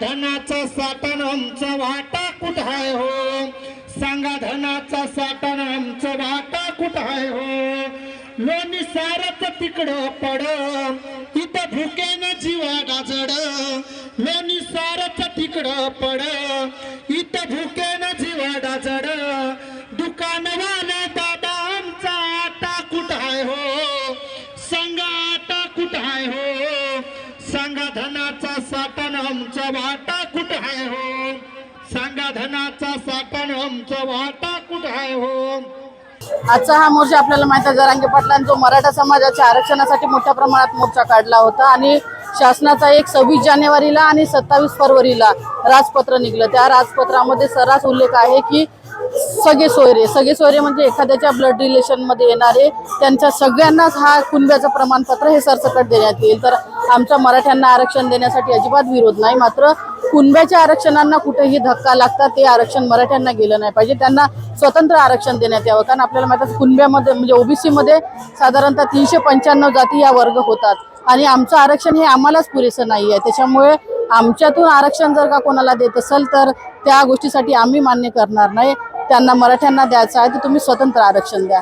धनाचा साठण आमचा वाटा कुठ आहे हो? सांगा धनाचा साठण आमचा वाटा कुठ आहे हो? लोणी सारच तिकडं पड इथं भुकेनं जीवा गाजड लोणी सारच तिकडं पड. आमचा वाटा कुठ आहे हो? सांगा धनाचा साठण आमचा वाटा कुठ आहे हो? आजचा हा मोर्चा आपल्याला माहिती आहे जरांगे पाटलांनी जो मराठा समाजाच्या आरक्षणासाठी मोठ्या प्रमाणात मोर्चा काढला होता आणि शासनाचा एक सव्वीस जानेवारीला आणि सत्तावीस फरवरीला राजपत्र निघलं. त्या राजपत्रामध्ये सर्रास उल्लेख आहे की सगळे सोयरे सगळे सोयरे म्हणजे एखाद्याच्या ब्लड रिलेशनमध्ये येणारे त्यांच्या सगळ्यांनाच हा कुणब्याचं प्रमाणपत्र हे सरसकट देण्यात येईल. तर आमच्या मराठ्यांना आरक्षण देण्यासाठी अजिबात विरोध नाही. मात्र कुणब्याच्या आरक्षणांना कुठेही धक्का लागतात ते आरक्षण मराठ्यांना गेलं नाही पाहिजे. त्यांना स्वतंत्र आरक्षण देण्यात यावं. कारण आपल्याला माहिती आहे कुणब्यामध्ये म्हणजे ओबीसीमध्ये साधारणतः तीनशे पंच्याण्णव जाती या वर्ग होतात. आणि आमचं आरक्षण हे आम्हालाच पुरेसं नाही आहे त्याच्यामुळे आमच्यातून आरक्षण जर का कोणाला देत असेल तर त्या गोष्टीसाठी आम्ही मान्य करणार नाही. त्यांना मराठ्यांना द्यायचं आहे तर तुम्ही स्वतंत्र आरक्षण द्या.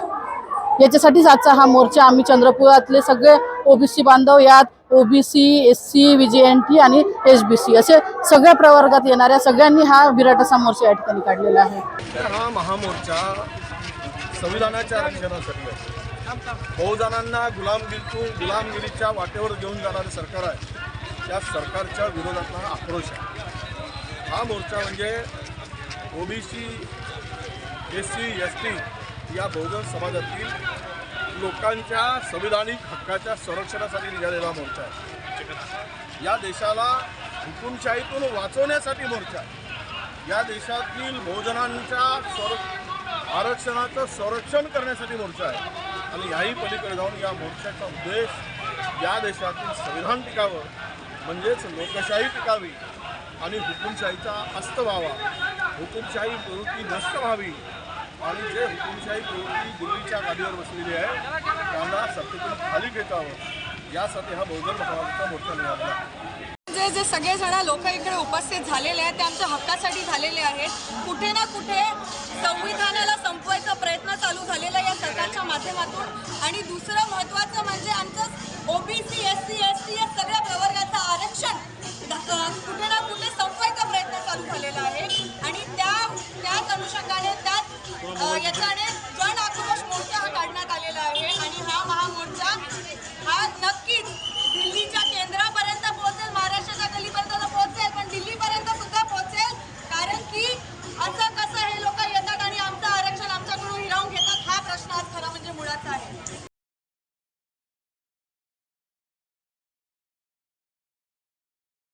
याच्यासाठीच आजचा हा मोर्चा आम्ही चंद्रपुरातले सगळे ओबीसी बांधव यात ओबीसी एस सी व्हीजीएनटी आणि एस बी सी असे सगळ्या प्रवर्गात येणाऱ्या सगळ्यांनी हा विराट मोर्चा या ठिकाणी काढलेला आहे. हा महामोर्चा संविधानाच्या रक्षणासाठी बहुजनांना गुलामगिरीतून गुलामगिरीच्या वाटेवर घेऊन जाणारं सरकार आहे. त्या सरकारच्या विरोधातला आक्रोश आहे. हा मोर्चा म्हणजे OBC S C S T या बहुजन समाजातील लोकांच्या संविधानिक हक्काच्या संरक्षणासाठी निघालेला मोर्चा आहे. या देशाला हुकुमशाहीतून वाचवण्यासाठी मोर्चा आहे. या देशातील भोजनांच्या स्वर आरक्षणाचं संरक्षण करण्यासाठी मोर्चा आहे. आणि याही पलीकडे जाऊन या मोर्चाचा उद्देश या देशातील संविधान टिकावं म्हणजेच लोकशाही टिकावी आणि हुकुमशाहीचा अस्त व्हावा. हुकुमशाही प्रवृत्ती नष्ट व्हावी. आणि जे हुकुमशाही प्रवृत्ती दिल्लीच्या गाडीवर बसलेली आहे त्यांना सत्तेतून खाली फेकावं. यासाठी हा बहुजन समाजाचा मोर्चा निघाला जे जे सगळेजण लोक इकडे उपस्थित झालेले आहेत ते आमच्या हक्कासाठी झालेले आहेत. कुठे ना कुठे संविधानाला संपवायचा प्रयत्न चालू झालेला या सरकारच्या माध्यमातून. आणि दुसरं महत्त्वाचं म्हणजे आमचं OBC S C S T या सगळ्या प्रवर्गाचं आरक्षण Oh, you got it?